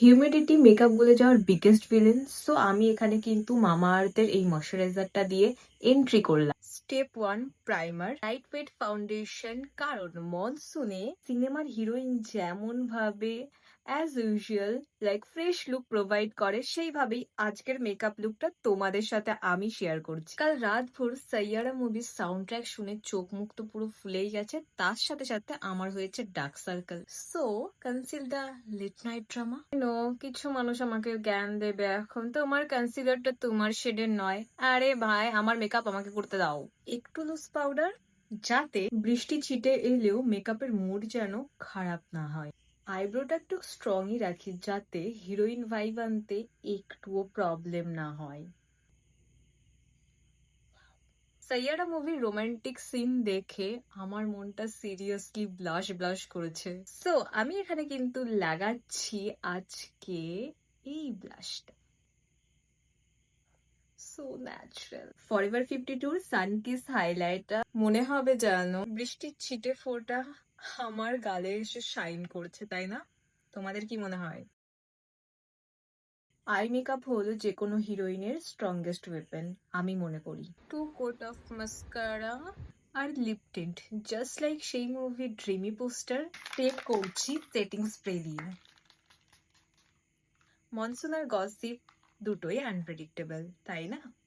Humidity makeup বলে যাওয়ার biggest villain so আমি এখানে কিন্তু মামা আর্থের এই ময়শ্চারাইজারটা দিয়ে এন্ট্রি করলাম। Step one primer lightweight foundation কারণ মনসুনে সিনেমার হিরোইন যেমন ভাবে as usual like fresh look provide করে, সেইভাবেই আজকের মেকআপ লুকটা তোমাদের সাথে আমি শেয়ার করছি। কাল রাত ভোর সাইয়ারা মুভির সাউন্ড ট্র্যাক শুনে চোখ মুখ তো পুরো ফুলেই গেছে, তার সাথে সাথে আমার হয়েছে dark circle so conceal the lit night drama no কিছু মানুষ আমাকে জ্ঞান দেবে এখন তোমার কনসিলারটা তোমার শেডের নয়। আরে ভাই, আমার মেকআপ আমাকে করতে দাও। একটু লুজ পাউডার যাতে বৃষ্টি ছিটে এলেও মেকআপের মুড যেন খারাপ না হয়। আইব্রোটা একটু স্ট্রংই রাখি যাতে হিরোইন ভাইব আনতে একটুও প্রবলেম না হয়। সাইয়ারা মুভির রোমান্টিক সিন দেখে আমার মনটা সিরিয়াসলি ব্লাশ ব্লাশ করেছে। সো আমি এখানে কিন্তু লাগাচ্ছি আজকে এই ব্লাশটা so natural forever fifty two sunkiss highlighter মনে হবে যেন। বৃষ্টির ছিটে ফোঁটা আমার গালে এসে শাইন করছে, তাই না? তোমাদের কি মনে হয়? আই মেকআপ হলো যে কোনো হিরোইনের স্ট্রংগেস্ট ওয়েপেন আমি মনে করি। টু কোট অফ মাস্কারা আর লিপ টিন্ট জাস্ট লাইক সেই মুভি ড্রিমি পোস্টার টেপ করছি সেটিং স্প্রে দিয়ে। মনসুন আর গসিপ দুটোই আনপ্রেডিক্টেবল তাই না?